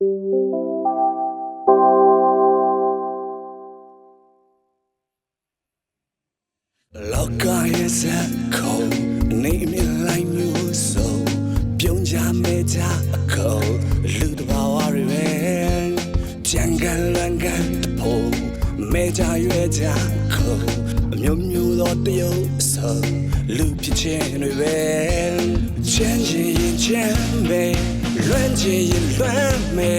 လောကရဲ့ဇက်ခုံနေမြင်လိုက်မျိုးစုံပြုံးကြမဲကြအခုံလူတဘာဝတွေပဲကြံကန်လန်ကန်တဖို့မဲကြရွယ်ကြခုံအမျိုးမျိုးသောတရုပ်ဆောင်လူဖြစ်ခြင်းတွေပဲချမ်းချင်ရင်ချမ်းမဲ လွမ်းချင်ရင်လွမ်းမဲ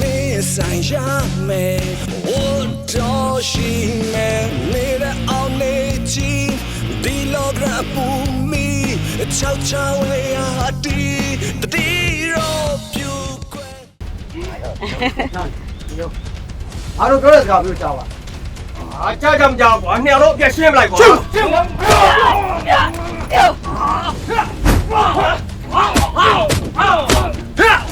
မင်းဆိုင်ရမဲဝတ်တော်ရှိမဲနေတဲ့အောင်နေချီဒီလောကရပူမီချောက်ချောင်းလေးဟာတီတတိရောပြူကွယ်အားတို့ပြောတဲ့စကားပြောကြပါအာကြာကြာမကြာကွာနှစ်ယောက်တော့အပြတ်ရှင်းပလိုက်ကွာရှင်းရွှေ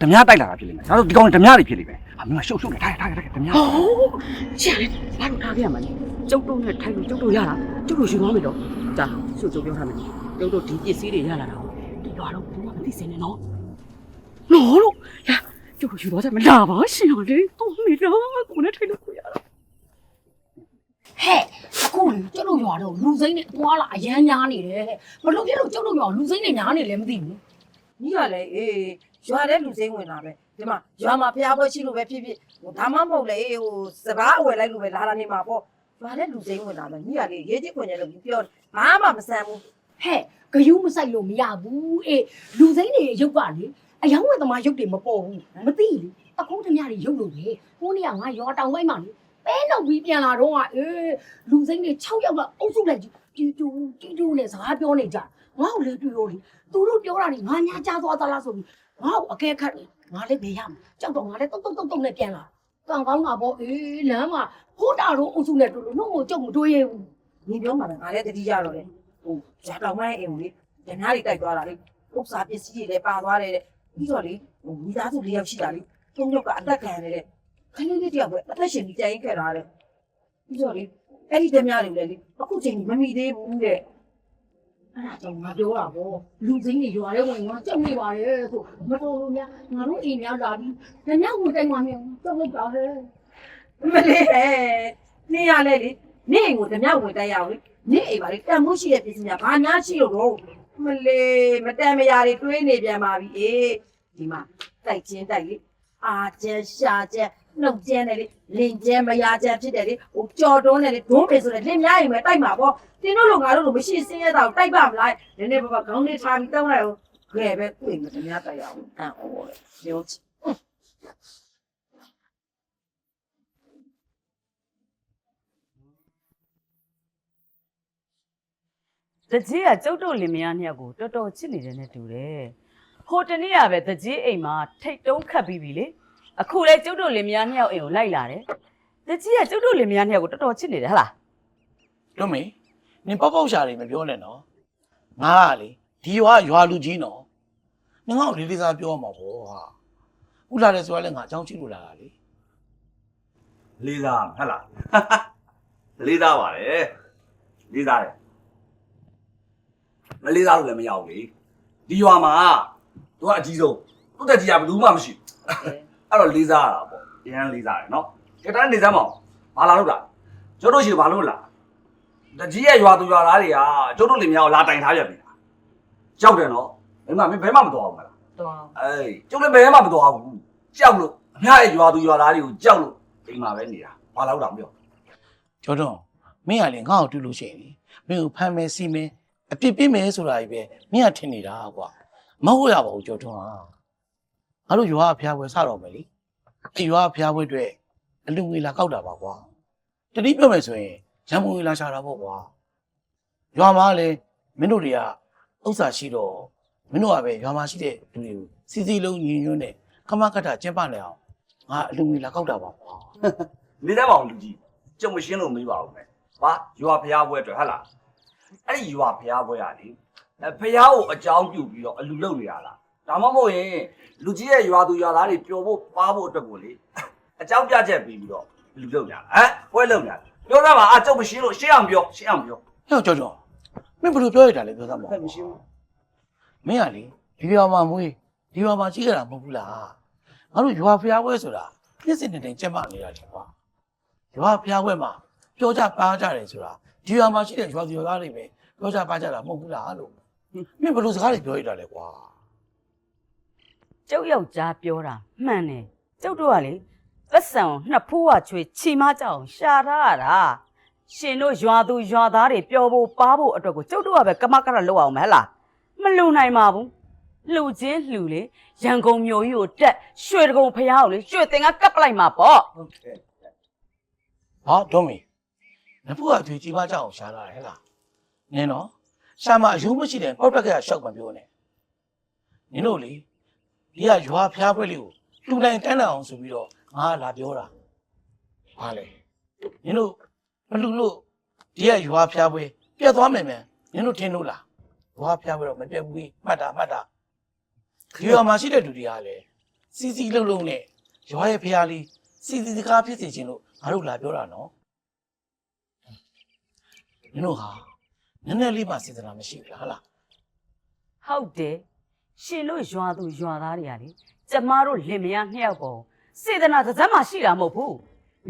ဓမြတိုက်လာတာဖြစ်လိမ့်မယ်ဒါဆိုဒီကောင်ဓမြတွေဖြစ်လိမ့်မယ်ဟာမိမရှုပ်ရှုပ်နေထားထားထားဓမြဟောချစ်လေဘာလို့ထားခဲ့ရမှာလဲကျုပ်တို့နဲ့ထိုင်လို့ကျုပ်တို့ရတာကျုပ်တို့ယူသွားမယ်တော့ဒါရှုပ်ကျုပ်ပြောထားမယ်ကျုပ်တို့ဒီပစ္စည်းတွေရလာတာကိုဒီရွာတော့ဘူးမသိစင်းနဲ့နော်နော်လို့လာကျုပ်တို့ယူသွားကြမလားပါရှင်လေတော့မေတော့ကိုနဲ့ထိုင်လို့ကိုရတာဟဲ့အခုလေကျုပ်တို့ရွာတော့လူစိမ့်နဲ့သွားလာအရန်ညားနေတယ်ဘလို့ပြလို့ကျုပ်တို့ရွာလူစိမ့်နဲ့ညားနေလဲမသိဘူးကြီးကလည်းအေး ရွာတဲ့လူစိမ်းဝင်လာပဲဒီမှာရွာမှာဖျားပွဲရှိလို့ပဲဖြစ်ဖြစ်ဟိုဒါမှမဟုတ်လေဟိုစပားအဝယ်လိုက်လို့ပဲလာတာနေမှာပေါ့ရွာတဲ့လူစိမ်းဝင်လာမယ်ကြီးကလေရေးချစ်ခွင့်ရလို့ပြောဘာမှမဆန်ဘူးဟဲ့ဂယုမဆိုင်လို့မရဘူးအေးလူစိမ့်တွေရုပ်ကလေအယောင်ဝယ်သမားရုပ်တွေမပေါ်ဘူးမသိလေအခုတမရတွေရုပ်လို့ပဲဟိုနေ့ကငါရွာတောင်ပိုင်းမှာလေပဲနှုတ်ပြီးပြန်လာတော့ကအေးလူစိမ့်တွေ6ယောက်ကအုပ်စုလိုက်ကြီးတီတူတီတူနဲ့စကားပြောနေကြငါ့ကိုလေတွေ့ရောလေသူတို့ပြောတာနေငါညာကြားသွားသလားဆိုပြီး ငါ့ကိုအကဲခတ်တယ်ငါလည်းမရမှာကြောက်တော့ငါလည်းတုတ်တုတ်တုတ်တုတ်နဲ့ပြန်လာကံကောင်းတာပေါ့အေးလမ်းမှာဟိုတာတော့အုပ်စုနဲ့တွေ့လို့နှုတ်ကိုကြုံမတွေ့ရဘူးညီပြောမှာပဲငါလည်းတတိယတော့လေဟိုရွာတောင်ပိုင်းအိမ်ကိုလေဓမြတွေတိုက်သွားတာလေဥစ္စာပစ္စည်းတွေလည်းပါသွားတယ်တဲ့ပြီးတော့လေဟိုမိသားစုလေးယောက်ရှိတာလေသုံးယောက်ကအသက်ခံရတယ်တဲ့ခလေးလေးတယောက်ပဲအသက်ရှင်ပြီးကြိုင်ခဲ့တာတဲ့ပြီးတော့လေအဲ့ဒီဓမြတွေလည်းလေအခုချိန်မမီသေးဘူးတဲ့ အဲ့ဒါကြောင့်ငါပြောတာပေါ့လူစိမ့်တွေရွာထဲဝင်ငါကြောက်နေပါတယ်ဆိုမတော်လို့များငါတို့အိမ်များလာပြီးညညဝင်တိုင်မှမြောက်ကြောက်လိုက်ပါဟဲ့မလေးဟဲ့နေရလဲလေနေအိမ်ကိုဓမြဝင်တိုက်ရအောင်လေနေအိမ်ပါလေတန်မိုးရှိတဲ့ပစ္စည်းများဘာများရှိလို့တော့မလေးမတန်မရာတွေတွေးနေပြန်ပါပြီအေးဒီမှာတိုက်ချင်းတိုက်လေအာကျန်ရှာကျ န်နှုတ်ကျန်တယ်လေလင်ကျန်မရာကျန်ဖြစ်တယ်လေဟိုကြော်တွန်းတယ်လေဒုံးပေဆိုတဲ့လင်များအိမ်ပဲတိုက်မှာပေါ့တင်းတို့လိုငါတို့လိုမရှိစင်းရတာကိုတိုက်ပါမလားနည်းနည်းပါးပါခေါင်းလေးထားပြီးတောင်းလိုက်အောင်ခဲပဲတွေ့မယ်ဓမြတိုက်ရအောင်အံ့ဩတယ်ပြောချင်တကြီးကကျုပ်တို့လင်မယားနှစ်ယောက်ကိုတော်တော်ချစ်နေတယ်နဲ့တူတယ်။ဟိုတနေ့ကပဲတကြီးအိမ်မှာထိတ်တုံးခတ်ပြီးပြီလေ။ အခုလဲကျုပ်တို့လင်မယားနှစ်ယောက်အိမ်ကိုလိုက်လာတယ်။တကြီးကကျုပ်တို့လင်မယားနှစ်ယောက်ကိုတော်တော်ချစ်နေတယ်ဟဟလားတို့မေနင်ပေါက်ပေါက်ရှာတွေမပြောနဲ့နော်ငါကလေဒီရွာရွာလူကြီးနော်နင်ကလေးလေးစားပြောမှာပေါ့ဟာဥလာတယ်ဆိုရလဲငါအကြောင်းကြည့်လို့လာတာလေလေးစားဟုတ်လားလေးစားပါတယ်လေးစားတယ်မလေးစားလို့လည်းမရဘူးလေဒီရွာမှာသူကအကြီးဆုံးသူ့တက်ကြီးကဘယ်သူမှမရှိဘူး အဲ့တော့လေးစားရတာပေါ့အရန်လေးစားတယ်နော်ကြက်တန်းနေစမ်းမအောင်ဘာလာလို့လားကျုပ်တို့ရှိဘာလို့လားတကြီးရဲ့ရွာသူရွာသားတွေကကျုပ်တို့လင်မယားကိုလာတိုင်ထားပြပြီလားကြောက်တယ်နော်မင်းမမင်းဘယ်မှမတော်ဘူးမလားတော်အေးကျုပ်လည်းဘယ်မှမတော်ဘူးကြောက်လို့အများရဲ့ရွာသူရွာသားတွေကိုကြောက်လို့အိမ်မှာပဲနေတာဘာလို့တောင်ပြောကျော်တော့မင်းကလေငါ့ကိုတူလို့ရှိရင်လေမင်းကိုဖမ်းမယ်စီမယ်အပြစ်ပေးမယ်ဆိုတာကြီးပဲမင်းကထင်နေတာကွာမဟုတ်ရပါဘူးကျော်ထွန်းဟာ ငါတို့ရွာအဖျားပွဲစတော့မယ်လေဒီရွာအဖျားပွဲအတွက်အလူငွေလာကောက်တာပါကွာတတိပြောမယ်ဆိုရင်ရံပုံငွေလာရှာတာပေါ့ကွာရွာမှာလေမင်းတို့တွေကဥစ္စာရှိတော့မင်းတို့ကပဲရွာမှာရှိတဲ့လူတွေကိုစီစီလုံးညီညွတ်နဲ့ခမကထကျင်းပနေအောင်ငါအလူငွေလာကောက်တာပါကွာနေတတ်ပါအောင်လူကြီးကျုံမရှင်းလို့မေးပါဦးမယ်ဟာရွာဖျားပွဲအတွက်ဟဟလားအဲ့ဒီရွာဖျားပွဲကလေအဲဖျားကိုအကြောင်းပြုပြီးတော့အလူလုံနေရလား ဒါမှမဟုတ်ရင်လူကြီးရဲ့ရွာသူရွာသားတွေပျော်ဖို့ပါဖို့အတွက်ကိုလေအကြောင်းပြချက်ပြီးပြီးတော့လူလုံညာဟမ်ပွဲလုံညာပြောရမှာအကျုံမရှင်းလို့ရှင်းအောင်ပြောရှင်းအောင်ပြောဟဲ့ကြောက်ကြောက်မင်းဘယ်လိုပြောရတာလဲပြောသားမဟဲ့မရှင်းဘူးမင်းကလေဒီရွာမှာမွေးဒီရွာမှာကြီးကြတာမဟုတ်ဘူးလားငါတို့ရွာဖျားပွဲဆိုတာပြည့်စင်နေတိုင်းကျက်မနေတာချင်ကွာရွာဖျားပွဲမှာပြောကြပါကြတယ်ဆိုတာဒီရွာမှာရှိတဲ့ရွာသူရွာသားတွေပဲပြောကြပါကြတာမဟုတ်ဘူးလားလို့မင်းဘယ်လိုစကားတွေပြောရတာလဲကွာ ကျုပ်ယောက်ျားပြောတာမှန်တယ်ကျုပ်တို့ကလေသက်ဆံကိုနှစ်ဖိုးကချွေချီမကြအောင်ရှာထားရတာရှင်တို့ရွာသူရွာသားတွေပျော်ဖို့ပါဖို့အတွက်ကိုကျုပ်တို့ကပဲကမကရလောက်အောင်မဟလားမလုံနိုင်ပါဘူးလှူချင်းလှူလေရန်ကုန်မြို့ကြီးကိုတက်ရွှေတကုံဖျားကိုလေရွှေတင်ကကပ်ပလိုက်မှာပေါ့ဟုတ်ကဲ့ဟာဒေါမီနဖူးကကြွေကြီးပါကြအောင်ရှာလာတယ်ဟဲ့လားနင်းတော့ရှာမအယုံမရှိတဲ့ပေါက်တက်ကရရှောက်မပြောနဲ့နင်းတို့လေ ဒီကရွာဖျားပွဲလေးကိုလူတိုင်းတန်းတန်းအောင်ဆိုပြီးတော့ငါကလာပြောတာဟာလေနင်းတို့မလူလို့ဒီကရွာဖျားပွဲပြတ်သွားမယ်မြန်နင်းတို့ထင်လို့လားရွာဖျားပွဲတော့မပြတ်ဘူးမှတ်တာမှတ်တာဒီရွာမှာရှိတဲ့လူတွေကလည်းစီစီလုံးလုံးနဲ့ရွာရဲ့ဖျားလေးစီစီစကားဖြစ်စေခြင်းလို့ငါတို့လာပြောတာနော်နင်တို့ဟာနည်းနည်းလေးမှစေတနာမရှိဘူးလားဟလားဟုတ်တယ် ရှင်တို့ရွာသူရွာသားတွေကလေကျမတို့လင်မယားနှစ်ယောက်ပေါ်စေတနာတစ်စက်မှရှိတာမဟုတ်ဘူး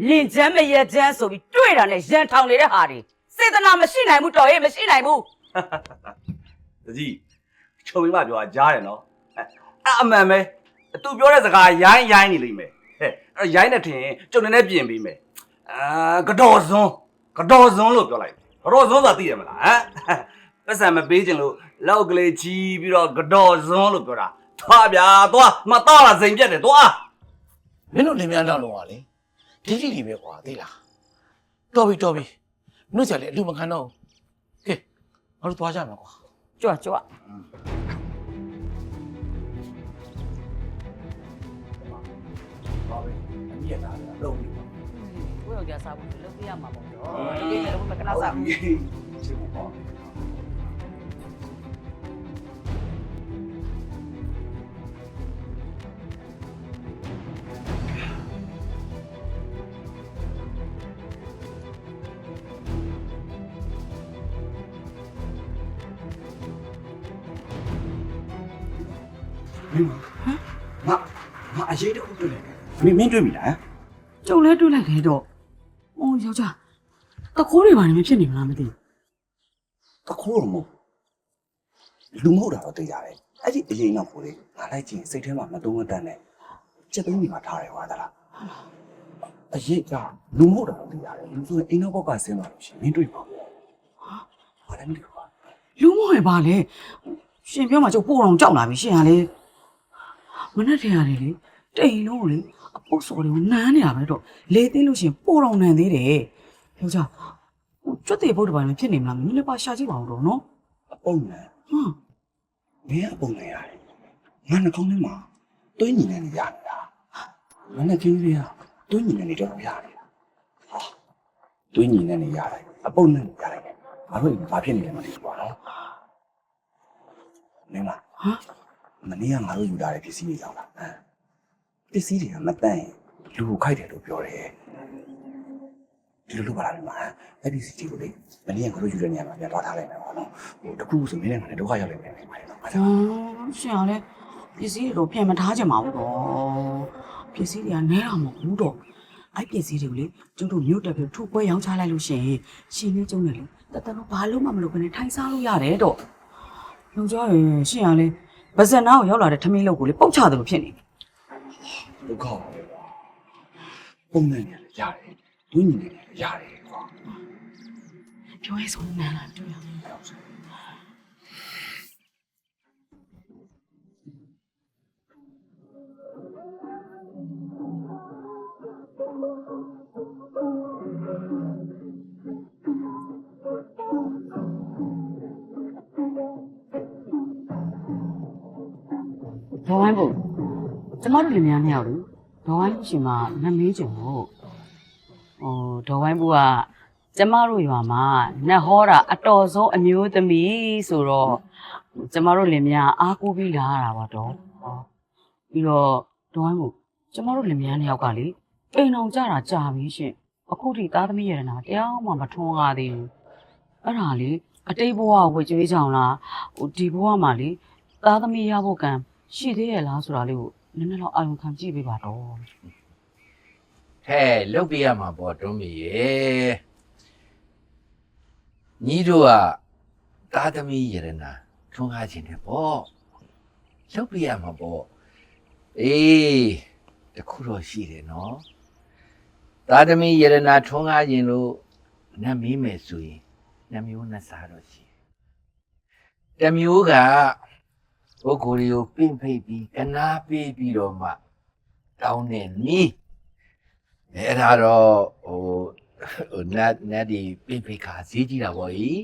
လင်ချမ်းမရက်ချမ်းဆိုပြီးတွေ့တာနဲ့ရန်ထောင်နေတဲ့ဟာတွေစေတနာမရှိနိုင်ဘူးတော်ရဲ့မရှိနိုင်ဘူးတကြီးချုံမိမပြောတာကြားတယ်နော်အဲအဲ့အမှန်ပဲသူပြောတဲ့စကားရိုင်းရိုင်းနေလိမ့်မယ်ဟဲ့အဲ့ရိုင်းနေထင်ကျုံနေနဲ့ပြင်ပေးမယ်အာကတော်စွန်းကတော်စွန်းလို့ပြောလိုက်ကတော်စွန်းဆိုတာသိရမလားဟမ် ပတ်စံမပေးခြင်းလို့လောက်ကလေးချီးပြီးတော့ကတော်စွန်းလို့ပြောတာသွားဗျာသွားမတော့လာစိန်ပြက်တယ်သွားမင်းတို့လင်မယားနောက်လုံးပါလေဒီဒီဒီပဲကွာသိလားတော်ပြီတော်ပြီမင်းတို့ကြလေအလူမခံတော့ဘူးကဲငါတို့သွားကြမယ်ကွာကြွကြွပါပဲအမြင့်တာလုံးပြီပါကိုယောက်ျားစားဖို့လုပ်ပြရမှာပေါ့တော့ဒီကိစ္စလည်းဘယ်ကနာစားပြီချစ်ဖို့ပါ ရေးတခုတွေ့တယ်မင်းမင်းတွေ့ပြီလားကျုပ်လဲတွေ့လိုက်လေတော့။အော်ယောက်ျားတခိုးတွေဘာနေမဖြစ်နေမလားမသိဘူးတခိုးတော့မဟုတ်လူမဟုတ်တာတော့သိရတယ်အဲ့ဒီအရင်တော့ကိုလေငါလိုက်ကြည့်စိတ်ထဲမှာမတုံးမတန်နဲ့ချက်သိမ်းနေမှာထားတယ်ဟွာသလားအရေးကလူမဟုတ်တာတော့သိရတယ်လူဆိုရင်အိမ်နောက်ဘောက်ကဆင်းသွားလို့ရှိရင်မင်းတွေ့ပါဘူးဟာလည်းမသိဘူးကွာ။လူမဟုတ်ရင်ဘာလဲ။ရှင်ပြောမှကျုပ်ပို့အောင်ကြောက်လာပြီရှင်ကလေမနဲ့ထင်ရတယ်လေ တိမ်လုံးကိုလေအပုတ်စော်တွေကိုနမ်းနေတာပဲတော့လေသိလို့ရှရင်ပို့အောင်နန်သေးတယ်။ယောက်ျားဟိုကျွတ်တေဘုတ်တပိုင်းမဖြစ်နေမလားမင်းလည်းပါရှာကြည့်ပါဦးတော့နော်အပုံနဲ့။ဟမ်မင်းကအပုံနဲ့ရတယ်ငါနှာခေါင်းထဲမှာတွင်းညီနေနေရနေတာငါနဲ့ချင်းကြီးကတွင်းညီနေနေတော့ရနေတာဟာတွင်းညီနေနေရတယ်အပုံနဲ့ရတယ်ငါတို့ဘာဖြစ်နေလဲမသိဘူးကွာနော်မင်းမဟမ်မနေ့ကငါတို့ယူလာတဲ့ပစ္စည်းတွေကြောင့်လားဟမ် ပစ္စည်းတွေကမတန့်ရင်လူကိုခိုက်တယ်လို့ပြောတယ်ဒီလိုလုပ်ပါလားမင်းအဲ့ဒီစီတီကိုလေမနေ့ကငါတို့ယူတဲ့နေရာမှာပြန်သွားထားလိုက်မယ်ပေါ့နော်ဟိုတခုခုဆိုမင်းနဲ့ငါနဲ့ဒုက္ခရောက်လိမ့်မယ်ပါလေနော်အဲ့ဒါ။ရှင်ကလည်းပစ္စည်းတွေတော့ပြန်မထားကြမှာဘူးတော့။ပစ္စည်းတွေကနဲတာမဟုတ်ဘူးတော့။အဲ့ပစ္စည်းတွေကိုလေကျုပ်တို့မြို့တက်ပြီးထုတ်ပွဲရောင်းချလိုက်လို့ရှိရင်ရှင်နဲ့ကျုံနဲ့လေတတတော့ဘာလို့မှမလုပ်ဘဲနဲ့ထိုင်စားလို့ရတယ်တော့ယောက်ျားရင်ရှင်ကလေဗဇက်နာကိုရောက်လာတဲ့ထမင်းလောက်ကိုလေပုတ်ချတယ်လို့ဖြစ်နေတယ် ဒုက္ခပုံနဲ့နေရတယ်ဒုညင်နေရတယ်ကွာပြောရဲဆုံး ကျမတို့လင်မယားနှစ်ယောက်လေဒေါ်ဝိုင်းဘုရှင်မှာနတ်မေးကြုံလို့ဟိုဒေါ်ဝိုင်းဘုကကျမတို့ရွာမှာနတ်ဟောတာအတော်ဆုံးအမျိုးသမီးဆိုတော့ကျမတို့လင်မယားအားကိုးပြီးလာရတာပါတော့ဟောပြီးတော့ဒေါ်ဝိုင်းဘုကျမတို့လင်မယားနှစ်ယောက်ကလေအိမ်အောင်ကြတာကြာပြီရှင်အခုထိသားသမီးရတနာတရားမှမထွန်းရသေးဘူးအဲ့ဒါလေအတိတ်ဘဝကိုဝေကျွေးချောင်လားဟိုဒီဘဝမှာလေသားသမီးရဖို့ကံရှိသေးရဲ့လားဆိုတာလေးကို နည်းနည်းတော့အာရုံခံကြည့်ပေးပါတော့ဟဲ့လုတ်ပြရမှာပေါ့တွန်းမီရေညီတို့ကသာသမီယရနာထွန်းကားခြင်းနဲ့ပေါ့လုတ်ပြရမှာပေါ့အေးတခုတော့ရှိတယ်နော်သာသမီယရနာထွန်းကားခြင်းလို့နတ်မီးမယ်ဆိုရင်နှမျိုးနှစ်စားတော့ရှိတယ်တစ်မျိုးက ပုဂ္ဂိုလ်တွေကိုပင့်ဖိတ်ပြီးကနာပေးပြီးတော့မှတောင်းတဲ့နီးအဲ့ဒါတော့ဟိုဟိုနတ်နတ်ဒီပင်ဖိတ်ခါဈေးကြီးတာပေါ့ကြီး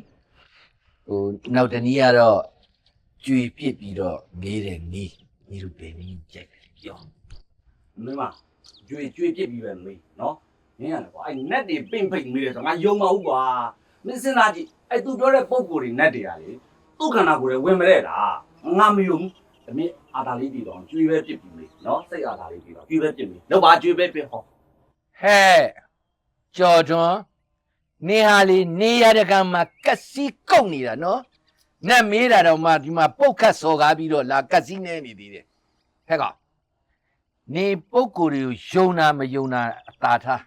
ဟိုနောက်တနည်းကတော့ကျွေပြစ်ပြီးတော့မေးတယ်နီးညီတို့ပဲနီးကြိုက်တယ်ပြောမင်းမကြွေကြွေပြစ်ပြီးပဲမေးနော်မင်းရတယ်ကွာအဲ့နက်တွေပင့်ဖိတ်မေးတယ်ဆိုငါယုံမဟုတ်ကွာမင်းစဉ်းစားကြည့်အဲ့သူပြောတဲ့ပုံကိုယ်တွေနက်တွေကလေသူ့ခန္ဓာကိုယ်တွေဝင်မလဲလား ငါမယုံဘူးအမေအာသာလေးပြီးတော့ကြွေပဲပြစ်ပြီးမေးနော်စိတ်အာသာလေးပြီးတော့ကြွေပဲပြစ်မေးတော့ပါကြွေပဲပြစ်ဟောဟဲ့ကြော်တွန်းနေဟာလေနေရတဲ့ကမှာကက်စီကုတ်နေတာနော်နတ်မေးတာတော့မှဒီမှာပုတ်ခတ်စော်ကားပြီးတော့လာကက်စီနေနေသေးတယ်ဟဲ့ကောင်နေပုတ်ကိုယ်တွေကိုယုံတာမယုံတာအသာထား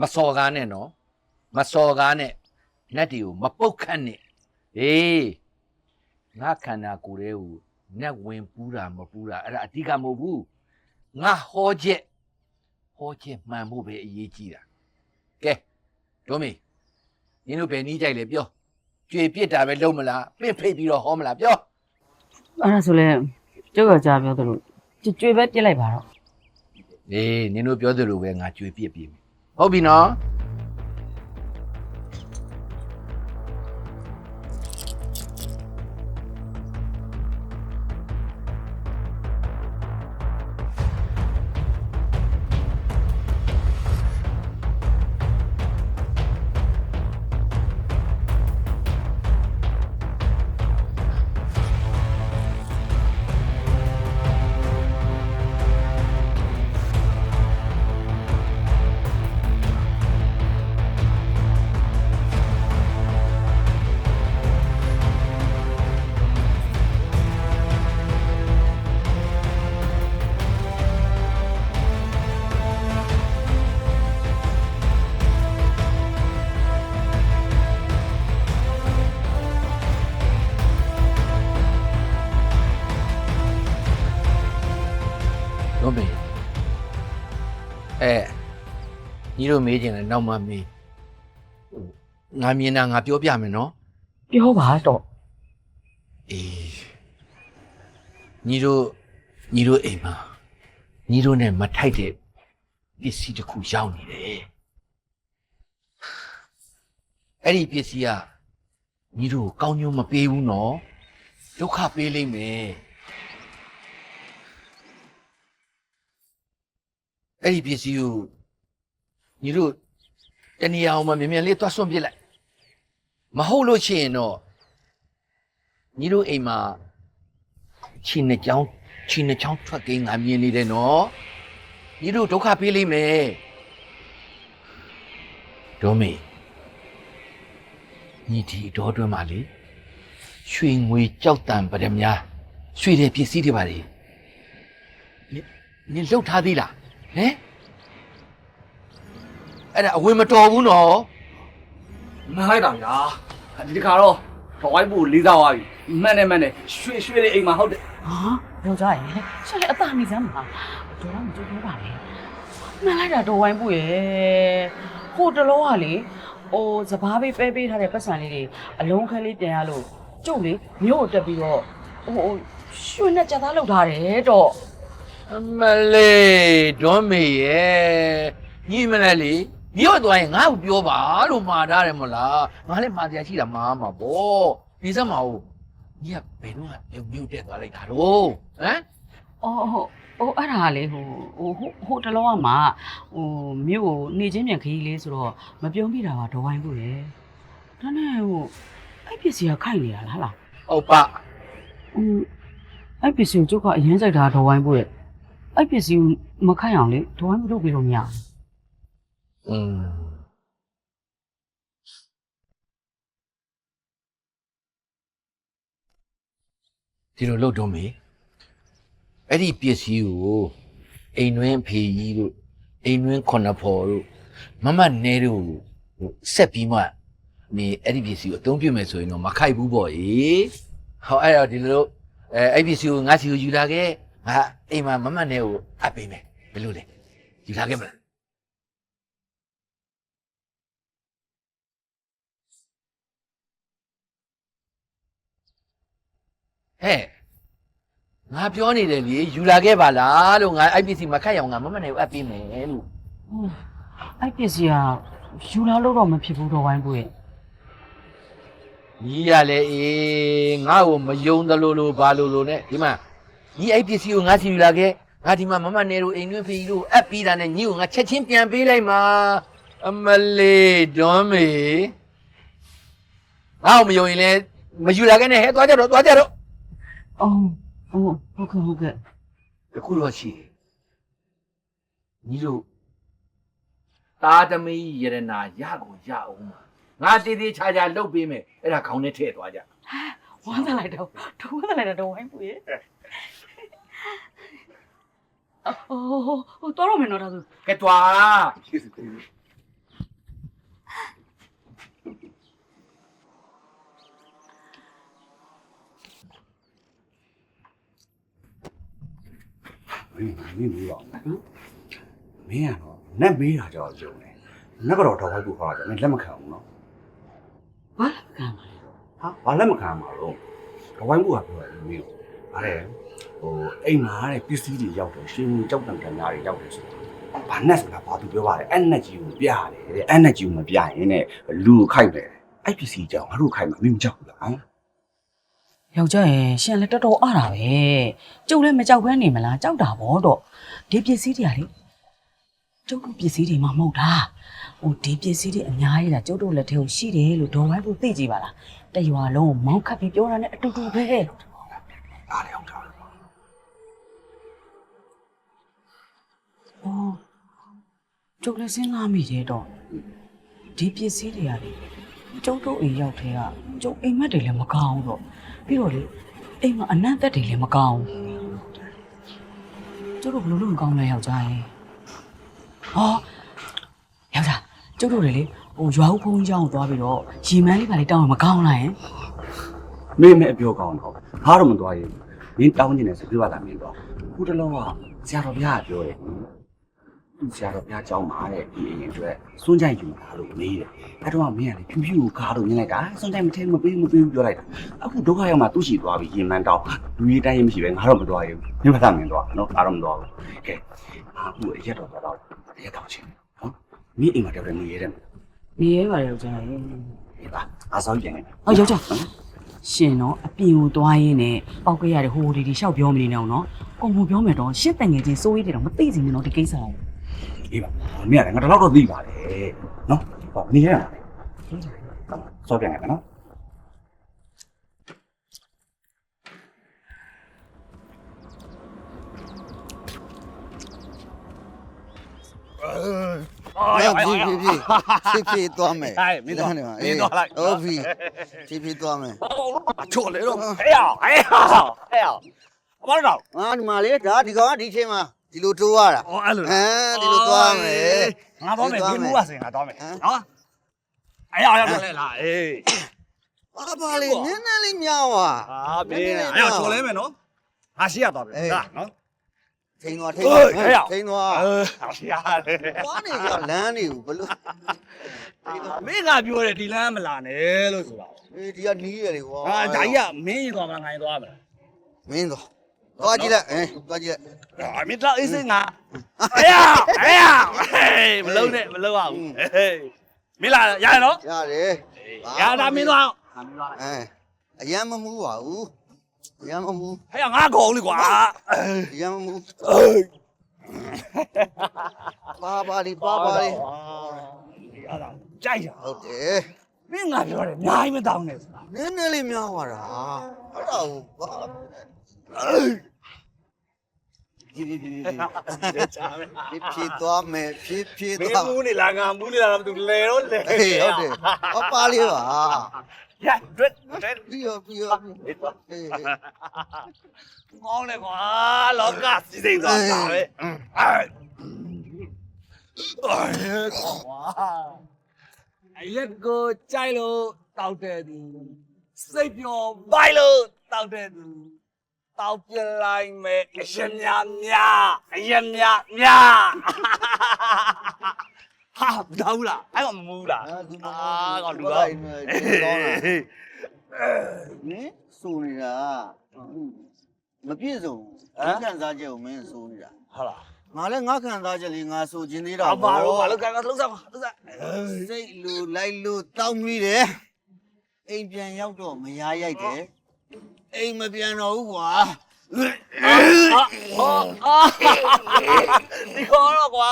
မစော်ကားနဲ့နော်မစော်ကားနဲ့နတ်တွေကိုမပုတ်ခတ်နဲ့ဟေး ငါခန္ဓာကိုယ်တွေကိုနတ်ဝင်ပူးတာမပူးတာအဲ့ဒါအဓိကမဟုတ်ဘူးငါဟောချက်ဟောချက်မှန်ဖို့ပဲအရေးကြီးတာကဲဒုမေနင်တို့ဘယ်နည်းကြိုက်လဲပြောကြွေပြစ်တာပဲလုံးမလားပင့်ဖိတ်ပြီးတော့ဟောမလားပြောအဲ့ဒါဆိုလဲကျုပ်ကကြားပြောသလိုကြွကြွေပဲပြစ်လိုက်ပါတော့အေးနင်တို့ပြောသလိုပဲငါကြွေပြစ်ပြီဟုတ်ပြီနော် ညီတို့မေးချင်တယ်နောက်မှမေးဟိုငါမြင်တာငါပြောပြမယ်နော်ပြောပါတော့အေးညီတို့ညီတို့အိမ်မှာညီတို့နဲ့မထိုက်တဲ့ပစ္စည်းတစ်ခုရောက်နေတယ်အဲ့ဒီပစ္စည်းကညီတို့ကိုကောင်းကျိုးမပေးဘူးနော်ဒုက္ခပေးလိမ့်မယ်အဲ့ဒီပစ္စည်းကို ညီတို့တဏှာအောင်မမြန်မြန်လေးသွားဆွန့်ပစ်လိုက်မဟုတ်လို့ရှိရင်တော့ညီတို့အိမ်မှာခြေနှစ်ချောင်းခြေနှစ်ချောင်းထွက်ကိန်းငါမြင်နေတယ်နော်ညီတို့ဒုက္ခပေးလိမ့်မယ်ဒေါ်မေညီဒီတော်တွင်းမှာလေရွှေငွေကြောက်တံပရမများရွှေတဲ့ပစ္စည်းတွေပါလေနင်နင်လှုပ်ထားသေးလားဟမ် အဲ့ဒါအဝင်မတော်ဘူးနော်မှန်လိုက်တာဗျာဒီတခါတော့တော်ဝိုင်းဖို့လေးစားသွားပြီမှန်တယ်မှန်တယ်ရွှေရွှေလေးအိမ်မှာဟုတ်တယ်ဟာယောက်ျားရဲ့ချက်လေအသာနေစမ်းပါတော်တော့မကြည့်ဘူးပါလေမှန်လိုက်တာတော်ဝိုင်းပူရဲ့ဟိုတလောကလေဟိုစပားပေးပဲပေးထားတဲ့ပတ်စံလေးတွေအလုံးခဲလေးပြန်ရလို့ကျုပ်လေမြို့ကိုတက်ပြီးတော့ဟိုရွှေနဲ့ကြက်သားလောက်ထားတယ်တော့အမလေးဒေါ်မေရဲ့ညီမလေး လေမြို့သွားရင်ငါ့ကိုပြောပါလို့မှာထားတယ်မလားငါလည်းမှာတရားရှိတာမှားမှာပေါ့ဒီစက်မဟုတ်ညီကဘယ်တော့မှမြို့တက်သွားလိုက်တာတော့ဟမ်အော်ဟုတ်ဟိုအဲ့ဒါကလေဟိုဟိုဟိုဟိုတလောကမှဟိုမြို့ကိုနေချင်းမြန်ခရီးလေးဆိုတော့မပြုံးပြတာပါတော်ဝိုင်းပူရဲ့ဒါနဲ့ဟိုအဲ့ပစ္စည်းကခိုက်နေတာလားဟလားဟုတ်ပါอืมအဲ့ပစ္စည်းကိုကျုပ်ကအရင်စိုက်တာတော်ဝိုင်းဖို့ရဲ့အဲ့ပစ္စည်းကိုမခိုက်အောင်လေတော်ဝိုင်းမလုပ်ပြီးလို့မရဘူး อืมဒီလိုလုပ်တော့မေအဲ့ဒီပစ္စည်းကိုအိမ်တွင်းအဖေကြီးတို့အိမ်တွင်းခုနှစ်ဖော်တို့မမနဲတို့ဟိုဆက်ပြီးမှနေအဲ့ဒီပစ္စည်းကိုအသုံးပြုမယ်ဆိုရင်တော့မခိုက်ဘူးပေါ့အေးဟောအဲ့တော့ဒီလိုအဲအဲ့ဒီပစ္စည်းကိုငါစီကိုယူလာခဲ့ငါအိမ်မှာမမနဲကိုအပ်ပေးမယ်ဘယ်လိုလဲယူလာခဲ့မလား ဟဲ့ငါပြောနေတယ်လေယူလာခဲ့ပါလားလို့ငါ IPC မခတ်ရအောင်ငါမမနဲ့အပ်ပေးမယ်လို့ဟုတ်အဲ့ပစ္စည်းကယူလာလို့တော့မဖြစ်ဘူးတော်ဝိုင်းဖို့ရဲ့ညီရလေအေးငါ့ကိုမယုံသလိုလိုဘာလိုလိုနဲ့ဒီမှာညီ IPC ကိုငါစီယူလာခဲ့ငါဒီမှာမမနဲ့တို့အိမ်တွင်းဖေးတို့အပ်ပြီးတာနဲ့ညီကိုငါချက်ချင်းပြန်ပေးလိုက်မှာအမလေးဒွမ်းမေငါ့ကိုမယုံရင်လည်းမယူလာခဲ့နဲ့ဟဲ့သွားကြတော့သွားကြတော့ အော်ဟုတ်ဟုတ်ကဲ့ဟုတ်ကဲ့တခုတော့ရှိတယ်ညီတို့သားသမီးယရနာရကိုရအောင်မှာငါတည်တည်ချာချာလှုပ်ပေးမယ်အဲ့ဒါခေါင်းနဲ့ထည့်သွားကြဝမ်းသာလိုက်တော့တော်ဝမ်းသာလိုက်တော့တော်ဝိုင်းဖို့ရဲ့အော်ဟိုဟိုတော်တော့မယ်နော်ဒါဆိုကဲသွား မင်းမင်းမေးပါဦးနော်မင်းကတော့နက်မေးတာကြောက်ကြုံတယ်နက်ကတော့တော်ဝိုင်းဖို့ခေါ်တာကြောင့်မင်းလက်မခံဘူးနော်ဘာလဲကံဟာဘာလက်မခံမှာတော့တော်ဝိုင်းဖို့ကပြောတယ်မင်းကိုဗါတယ်ဟိုအိမ်မှာတဲ့ပစ္စည်းတွေရောက်တယ်ရှင်ကြောက်တံကံညာတွေရောက်တယ်ဆိုတော့ဘာနဲ့ဆိုတာဘာသူပြောပါလဲအဲ့နက်ကြီးကိုပြရတယ်တဲ့အဲ့နက်ကြီးကိုမပြရင်တဲ့လူကိုခိုက်တယ်အဲ့ပစ္စည်းကြောင့်ငါတို့ခိုက်မှာမင်းမကြောက်ဘူးလားဟမ် ယောက်ျားရဲ့ရှင်လည်းတော်တော်အားတာပဲကျုပ်လည်းမကြောက်ဘဲနေမလားကြောက်တာဗောတော့ဒီပစ္စည်းတွေကလေကျုပ်တို့ပစ္စည်းတွေမှမဟုတ်တာဟိုဒီပစ္စည်းတွေအများကြီးလားကျုပ်တို့လက်ထဲကိုရှိတယ်လို့ဒေါ်ဝိုင်းကိုသိကြည့်ပါလားတရွာလုံးကိုမောင်းခတ်ပြီးပြောတာနဲ့အတူတူပဲအားလည်းအောင်တာဟောကျုပ်လည်းစဉ်းစားမိတယ်တော့ဒီပစ္စည်းတွေကလေကျုပ်တို့အိမ်ရောက်ထဲကကျုပ်အိမ်မက်တွေလည်းမကောင်းတော့ ပြီးတော့လေအိမ်မှာအနံ့သက်တွေလည်းမကောင်းဘူးကျုပ်တို့ဘလို့လို့မကောင်းလဲယောက်ျားရင်ဟောယောက်ျားကျုပ်တို့တွေလေဟိုရွာဦးဘုန်းကြီးကျောင်းကိုသွားပြီးတော့ရေမန်းလေးပါလေးတောင်းရင်မကောင်းလားယင်မေ့မဲ့အပြောကောင်းတော့ဘားတော့မသွားရင်မင်းတောင်းနေတယ်ဆိုပြပါလားမင်းတော့ခုတလုံးကဆရာတော်ဘုရားကပြောတယ် ဆရာတော်ဘုရားကြောင်းမှာတဲ့ဒီအရင်အတွက်စွန့်ကြိုက်ယူလာလို့မေးတယ်အဲ့တော့မင်းကလေဖြူဖြူကိုကားလို့မြင်လိုက်တာစွန့်ကြိုက်မထဲမပေးမပေးဘူးပြောလိုက်တာအခုဒုက္ခရောက်မှသူ့ရှိသွားပြီရင်မှန်တောင်းလူကြီးတိုင်းရင်မရှိပဲငါတော့မသွားရဘူးမင်းဘာသာမင်းသွားနော်အားတော့မသွားဘူးကဲအခုရက်တော့သွားတော့ရက်တော့ချင်းနော်မင်းအိမ်မှာတက်တယ်နေရတယ်နေရဲပါယောက်ျားရဲ့ဒီပါအားဆောင်ပြန်နေဟောယောက်ျားရှင်တော့အပြင်ကိုသွားရင်းနဲ့ပောက်ကရတဲ့ဟိုဒီဒီရှောက်ပြောမနေနဲ့အောင်နော်ကိုမပြောမယ်တော့ရှစ်တန်ငယ်ချင်းစိုးရိမ်တယ်တော့မသိစီနဲ့တော့ဒီကိစ္စကို အေးပါမင်းကလည်းငါတလောက်တော့သိပါတယ်နော်ဟောနေရတာဆော့ပြန်ရမယ်နော်အာယောဖြည်းဖြည်းဖြည်းဖြည်းဖြည်းသွားမယ်အေးမင်းသွားနေပါအေးသွားလိုက်ဟုတ်ပြီဖြည်းဖြည်းသွားမယ်အချို့လေတော့အေးဟေးဟေးဟေးဘာလို့တော့အာဒီမလေးဒါဒီကောင်ဒီချိန်မှာ ဒီလိုတိုးရတာဩအဲ့လိုဟမ်ဒီလိုသွားမယ်ငါသွားမယ်ဒီဒီလိုမူသွားမယ်ပါစင်ငါသွားမယ်နော်အဲ့ရရလဲလားအေးဘာပါလေနည်းနည်းလေးများပါအာဘေးအဲ့ရချော်လဲမယ်နော်ငါရှိရသွားပြီဒါနော်ထိန်သွားထိန်သွားထိန်သွားအဲရှိရတယ်သွားနေကြလမ်းနေဘူးဘလို့မင်းကပြောတယ်ဒီလမ်းမလာနဲ့လို့ဆိုတာအေးဒီကနီးရတယ်ကွာဟာဒါကြီးကမင်းရင်သွားမလားငါရင်သွားမလားမင်းသွား သွားကြည့်လိုက်အဲသွားကြည့်လိုက်အာမင်းတော့အေးစင်ငါအေးရအေးရမလုံးနဲ့မလုံးအောင်ဟေးမင်းလာရရနော်ရတယ်ရတာမင်းသွားအဲအရန်မမူးပါဘူးအရန်မမူးဟဲ့ငါကောင်လေကွာအရန်မမူးပါပါလေးပါပါလေးအဲ့ဒါကြိုက်တာဟုတ်တယ်မင်းငါပြောတယ်အများကြီးမတောင်းနဲ့ဆိုတာနည်းနည်းလေးများသွားတာအဲ့ဒါကိုဘာ ဖြည်းဖြည်းဖြည်းဖြည်းချာမယ်ဖြည်းဖြည်းသွားမယ်ဖြည်းဖြည်းမင်းသွားမူးနေလားငါမူးနေလားမသိဘူးလဲတော့လဲအေးဟုတ်တယ်အပါလေးပါရတွက်တွက်ပြီးရောပြီးရောအေးကောင်းလေကွာလောကစီစိမ့်သွားတာပဲအဲ့ကွာအရက်ကိုကြိုက်လို့တောက်တဲ့သူစိတ်ပျော်ဘိုက်လို့တောက်တဲ့သူ တောက်ပြလိုက်မယ်အရင်များများအရင်များများဟာတောက်လားအဲ့ကမမူးလားအာဒီမှာအာကောင်လူကောကောင်းင်းကောင်းလာနင်းစိုးနေတာမပြည့်စုံဒီခံစားချက်ကိုမင်းစိုးနေတာဟုတ်လားငါလည်းငါခံစားချက်လေးငါစိုးခြင်းသေးတာအပါတော့ဘာလို့ကန်ကလုံးစားပါလုံးစားစိတ်လူလိုက်လို့တောက်မိတယ်အိမ်ပြန်ရောက်တော့မရရိုက်တယ် အိမ်မပြန်တော့ဘူးကွာဒီခေါ်တော့ကွာ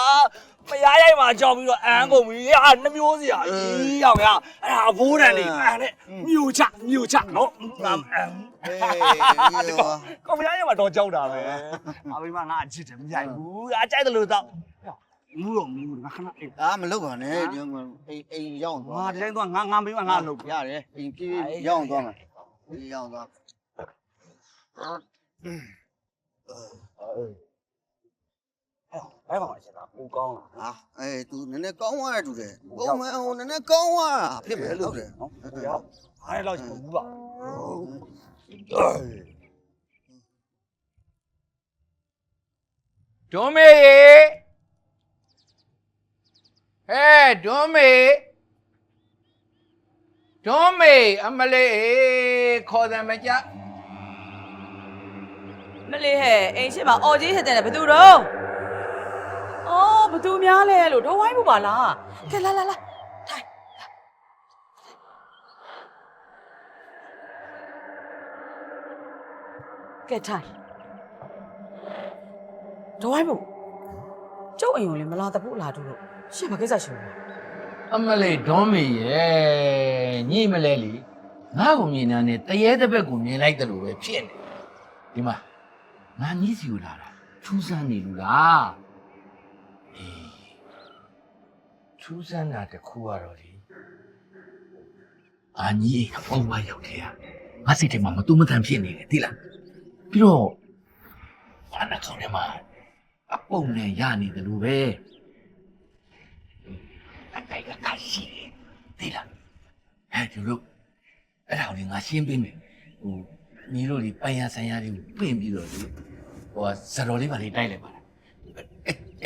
မရရိုက်မှာကြောက်ပြီးတော့အန်းကုန်ပြီဟာနှမျိုးစီอ่ะကြီးရောက်ရအဲ့ဒါအဘိုးတန်နေအန်းနဲ့မြို့ချမြို့ချနော်အမ်အမ်အေးဒီကောကွန်ပျူတာရမှာတော့ကြောက်တာပဲအဘိမငါအချစ်တယ်မရိုက်ဘူးအကြိုက်တယ်လို့တော့မူးတော့မူးငါခဏအေးအာမလုပ်ပါနဲ့ဒီမှာအိမ်အိမ်ရောက်သွားငါဒီတိုင်းတော့ငါငါမေးမှငါလုပ်ရတယ်အိမ်ပြေးပြေးရောက်သွားမယ်ပြေးရောက်သွား အဲ့ပါမှာရှင်ကပူကောင်းလားဟာအေး तू နည်းနည်းကောင်းသွားတယ်တူတယ်ကောင်းမယ်ဟိုနည်းနည်းကောင်းသွားတာဖြစ်မယ်လို့တယ်နော်အားရတော့ရှင်ဘူးပါဒွန်းမေရေဟဲ့ဒွန်းမေဒွန်းမေအမလေးခေါ်တယ်မကြ မလေးဟဲ့အိမ်ရှိမှာအော်ကြီးဟဲ့တဲ့ဘသူတော့အော်ဘသူများလဲလို့တော့ဝိုင်းမှုပါလားကဲလာလာလာထိုင်ကဲထိုင်တော့ဝိုင်းမှုကျုပ်အိမ်ကိုလည်းမလာတဘူးလာတို့လို့ရှင့်ဘာကိစ္စရှိလို့လဲအမလေးဒွန်းမေရဲ့ညိမလဲလीငါ့ကိုမြင်တာနဲ့တရေတစ်ဘက်ကိုမြင်လိုက်တယ်လို့ပဲဖြစ်နေဒီမှာ ငါညစ်စီကိုလာတာထူးဆန်းနေလို့လားအေးထူးဆန်းတာတစ်ခုကတော့လေအာညီအပေါ်မှာရောက်ခဲ့ရငါစိတ်ထဲမှာမတူမတန်ဖြစ်နေတယ်သိလားပြီးတော့ဘာနာကောင်းနေမှာအပုံနဲ့ရနေတယ်လို့ပဲအတိုင်ကတရှိတယ်သိလားဟဲ့ဒီလိုအဲ့ဒါကိုလေငါရှင်းပေးမယ်ဟို ညီတို့ဒီပိုင်ရဆိုင်ရတွေကိုပြင်ပြီးတော့လေဟိုကဇတော်လေးပါလေးတိုက်လိုက်ပါလား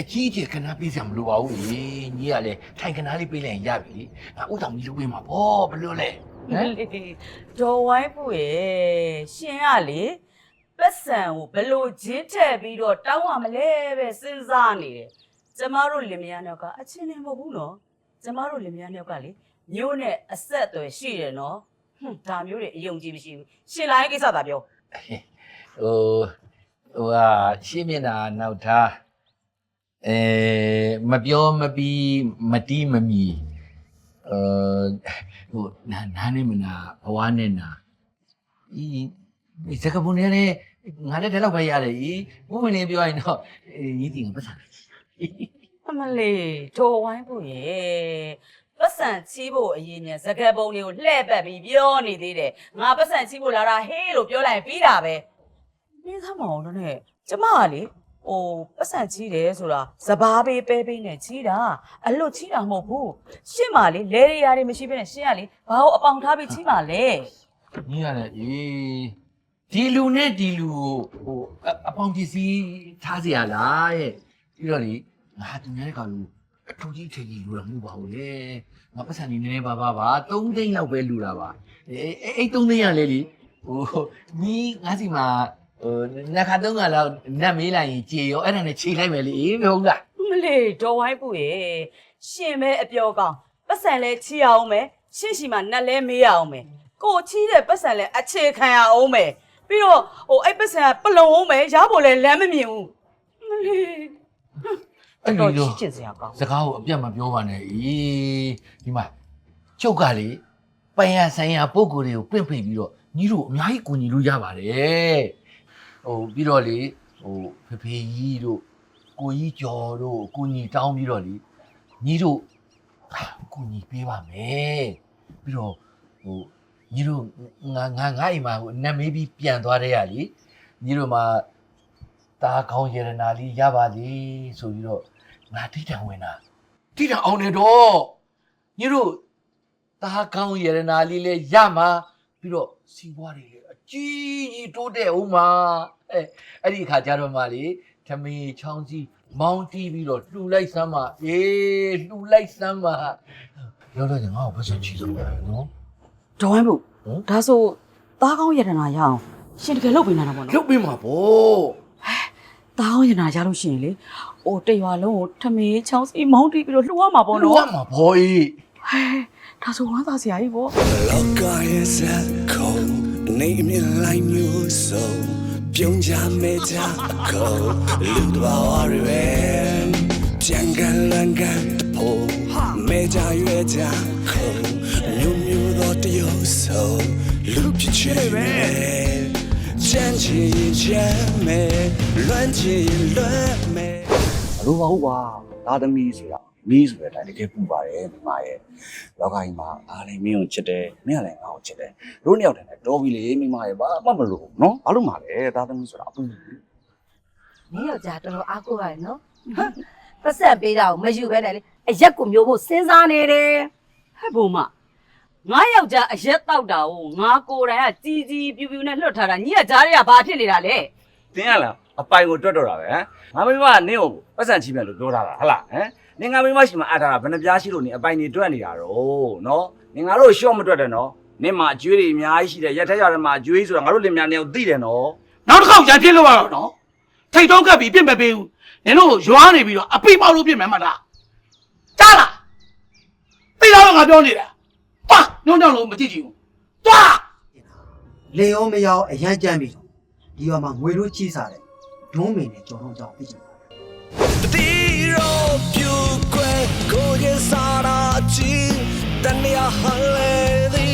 အကြီးကြီးခဏပေးစရာမလိုပါဘူးလေညီကလည်းထိုင်ခဏလေးပေးလိုက်ရင်ရပြီလေငါဥတောင်ကြီးလုပ်ပေးမှာဗောဘလို့လဲဟမ်ဒေါ်ဝိုင်းဖို့ရဲ့ရှင်ကလေပတ်စံကိုဘလို့ဂျင်းထက်ပြီးတော့တောင်းရမလဲပဲစဉ်းစားနေတယ်ကျမတို့လင်မယားနှစ်ယောက်ကအချင်းနေမဟုတ်ဘူးနော်ကျမတို့လင်မယားနှစ်ယောက်ကလေမျိုးနဲ့အဆက်အသွယ်ရှိတယ်နော် ဟွန်းဒါမျိုးတွေအယုံကြည်မရှိဘူးရှင်လိုင်းကိစ္စသာပြောဟိုဟိုဟာရှင်းမြင်တာနောက်ထားအဲမပြောမပြီးမတီးမမီအဲဟိုနာနာနေမနာဘဝနဲ့နာဤဒီစကပုံနဲ့လည်းငါလည်းဒီလောက်ပဲရတယ်ဤဘုမင်းလေးပြောရင်တော့ညီတီကပတ်စားအမလေးဒေါ်ဝိုင်းဖို့ရဲ့ ပတ်စံချီးဖို့အရင်နဲ့စကက်ပုံတွေကိုလှည့်ပတ်ပြီးပြောနေသေးတယ်ငါပတ်စံချီးဖို့လာတာဟေးလို့ပြောလိုက်ရင်ပြီးတာပဲမင်းသားမအောင်တော့နဲ့ကျမကလေ ဟိုပတ်စံချီးတယ်ဆိုတာစဘာပေးပဲပေးနဲ့ချီးတာအလွတ်ချီးတာမဟုတ်ဘူးရှင့်မလေးလဲရရာတွေမရှိဘဲနဲ့ရှင့်ကလေဘာလို့အပေါင်ထားပြီးချီးမှာလဲ ညီရတယ်အေးဒီလူနဲ့ဒီလူကိုဟိုအအပေါင်းပစ္စည်းထားเสียလားရဲ့ပြီးတော့လေငါသူများကလူ အထူးကြီးထင်ကြီးလူတော့မဟုတ်ပါဘူးလေငါပတ်စံနေနေနေပါပါပါ3သိန်းလောက်ပဲလူတာပါအေးအဲ့အဲ့3သိန်းရလေလေဟိုညီငါစီမှာဟိုနှစ်ခါသုံးခါလောက်နတ်မေးလိုက်ရင်ကြေရောအဲ့ဒါနဲ့ချိန်လိုက်မယ်လေအေးမဟုတ်လားမလေးတော်ဝိုင်းပူရေရှင်ပဲအပြောကောင်းပတ်စံလဲချီအောင်မယ်ရှင့်ရှိမှနတ်လဲမေးရအောင်မယ်ကိုချီးတဲ့ပတ်စံလဲအခြေခံရအောင်မယ်ပြီးတော့ဟိုအဲ့ပတ်စံကပလုံအောင်မယ်ရဖို့လဲလမ်းမမြင်ဘူးမလေး အဲ့တော်ဒီတော်လိုချစ်စရာကောင်းစကားကိုအပြတ်မပြောပါနဲ့အေးဒီမှာကျုပ်ကလေပန်ရဆိုင်ရပုံကိုယ်တွေကိုပြင့်ဖိတ်ပြီးတော့ညီတို့အများကြီးကူညီလို့ရပါတယ်ဟိုပြီးတော့လေဟိုဖေဖေကြီးတို့ကိုကြီးကျော်တို့ကူညီတောင်းပြီးတော့လေညီတို့အာကူညီပေးပါမယ်ပြီးတော့ဟိုညီတို့ငါငါငါအိမ်မှာဟိုနတ်မေးပြီးပြန်သွားတဲ့ရလေညီတို့မှာတာကောင်းရတနာလေးရပါလေဆိုပြီးတော့ ငါတိတံဝင်တာတိတံအောင်နေတော့ညီတို့တာကောင်းရတနာလေးလဲရမှာပြီးတော့စီးပွားတွေလည်းအကြီးကြီးတိုးတဲ့ဦးမှာအဲအဲ့ဒီအခါကျတော့မှလေထမင်းချောင်းစီမောင်းတီးပြီးတော့လှူလိုက်စမ်းပါအေးလှူလိုက်စမ်းပါပြောတော့ငါ့ကိုပတ်စံချီဆုံးတယ်နော်တော်ဝိုင်းပူဟမ်ဒါဆိုသားကောင်းရတနာရအောင်ရှင်တကယ်လုပ်ပေးနေတာပေါ့နော်လုတ်ပေးမှာပေါ့သားကောင်းရတနာရလို့ရှိရင်လေ ဟိုတရွာလုံးကိုထမင်းချောင်းစီမောင်းတီးပြီးတော့လှူရမှာပေါ့လှူနော်ရမှာပေါ့အေးဟဲဒါဆိုဝမ်းသာစရာကြီးပေါ့လောကရဲ့ဇက်ခုံနေမြင်လိုက်မျိုးစုံပြုံးကြမဲကြခုံလူတော်ဝရပဲပြန်ကန်လန်ကန်တဖို့မဲကြရွယ်ကြခုံမျိုးမျိုးသောတရုပ်ဆုံးလူဖြစ်ချင်ပဲချမ်းချင်ချမ်းမဲလွမ်းချင်လွမ်းမဲဘ လို့ပါဟုတ်ကွာသားသမီးဆိုတာမီးဆိုတဲ့အတိုင်းတကယ်ပူပါတယ်ဒီမရဲ့လောကကြီးမှာအားလည်းမင်းကိုချစ်တယ်မင်းကလည်းငါ့ကိုချစ်တယ်တို့နှစ်ယောက်တည်းနဲ့တော်ပြီလေမိမရဲ့ဘာမှမလို့နော်ဘာလို့မှလဲသားသမီးဆိုတာအပူနင်းယောက်ျားတော်တော်အားကိုးရတယ်နော်ပတ်စံပေးတာကိုမယူပဲနဲ့လေအရက်ကိုမျိုးဖို့စဉ်းစားနေတယ်ဟဲ့ဘုံမငါယောက်ျားအရက်တောက်တာကိုငါကိုယ်တိုင်ကကြီးကြီးပြူပြူနဲ့လွတ်ထားတာညီကကြားရကဘာဖြစ်နေတာလဲ တင်းရလားအပိုင်ကိုတွတ်တော့တာပဲဟမ်ငါမိမကနင့်ကိုပတ်စံချီပြန်လို့ပြောထားတာဟဟလားဟမ်နင်ငါမိမရှိမှအပ်ထားတာဘယ်နှပြားရှိလို့နင်အပိုင်တွေတွက်နေတာတော့နော်နင်ငါတို့ရှော့မတွက်တယ်နော်နင်မှာအကျွေးတွေအများကြီးရှိတယ်ရက်ထက်ရတယ်မှာအကျွေးဆိုတာငါတို့လင်မယားနေအောင်သိတယ်နော်နောက်တစ်ခေါက်ရန်ဖြစ်လို့ရတော့နော်ထိတ်တော့ကပ်ပြီးပြင့်မပေးဘူးနင်တို့ရွာနေပြီးတော့အပိမောက်လို့ပြင့်မယ်မှတ်လားကြားလားသိလားငါပြောနေတာပါညွှန်းကြောင်လို့မကြည့်ကြည့်ဘူးသွားလေရောမရောအရန်ကြမ်းပြီ ဒီရွာမှာငွေလို့ကြီးစားတယ်ဒုံးမင်းနဲ့ကြော်တော့ကြောင်သိချင်တယ်တီရောပြူကွယ်ကိုရင်စားတာချီတန်ရဟလဲသည်